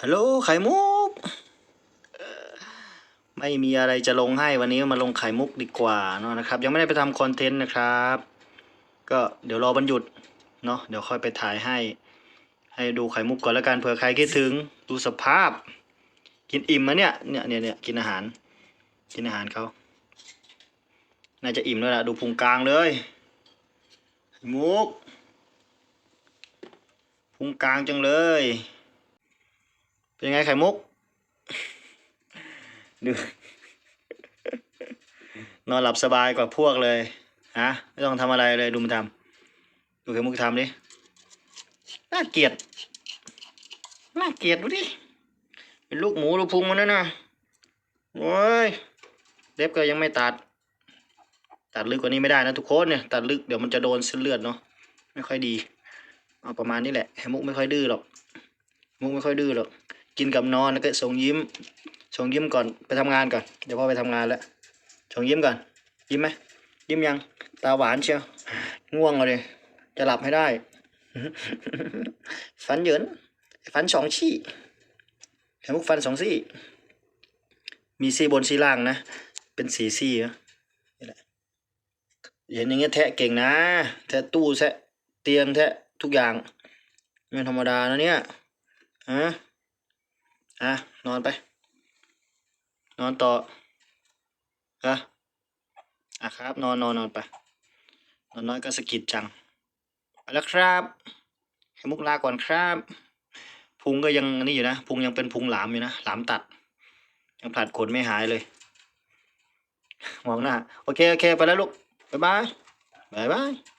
ฮัลโหลไข่มุก ไม่มีอะไรจะลงให้วันนี้มาลงไข่มุกดีกว่าเนาะนะครับ ยังไม่ได้ไปทำคอนเทนต์นะครับ ก็เดี๋ยวรอวันหยุดเนาะเดี๋ยวค่อยไปถ่ายให้ ให้ดูไข่มุกก่อนแล้วกันเผื่อใครคิดถึงดูสภาพ กินอิ่มมะเนี่ยเนี่ยเนี่ยเนี่ยกินอาหาร กินอาหารเขาน่าจะอิ่มแล้วล่ะดูพุงกลางเลยไข่มุกพุงกลางจังเลย เป็นไงไข่มุก ดู นอนหลับสบายกว่าพวกเลยฮะไม่ต้องทำอะไรเลยดูมันทำดูไข่มุกทำดิ น่าเกลียด น่าเกลียดดูดิ เป็นลูกหมูลูกพุงมันนั่นนะโอ้ยเล็บก็ยังไม่ตัด ตัดลึกกว่านี้ไม่ได้นะทุกคนเนี่ย ตัดลึกเดี๋ยวมันจะโดนเส้นเลือดเนาะ ไม่ค่อยดี เอาประมาณนี้แหละไข่มุกไม่ค่อยดื้อหรอก มุกไม่ค่อยดื้อหรอก กินกับนอนแล้วก็ส่งยิ้ม ส่งยิ้มก่อนไปทำงานก่อน เดี๋ยวพ่อไปทำงานแล้ว ส่งยิ้มก่อน ยิ้มไหมยิ้มยัง ตาหวานเชียว ง่วงเลยจะหลับให้ได้ ฟันเหยิน ฟันสองชี่ไข่มุกฟันสองซี่ มีซี่บนซี่ล่างนะ เป็นสีซี่นะนี่แหละเห็นอย่างเงี้ยแทะเก่งนะ แทะตู้แทะเตียงแทะทุกอย่างไม่ธรรมดานะเนี่ยฮะอะ นอนไป นอนต่อฮะอะครับ นอนนอนนอนไป นอนน้อยก็สะกิดจังไปแล้วครับให้มุกลาก่อนครับพุงก็ยังนี่อยู่นะพุงยังเป็นพุงหลามอยู่นะหลามตัด ยังผลัดขนไม่หายเลยมองหน้าโอเคโอเคไปแล้วลูกบ๊ายบายบ๊ายบาย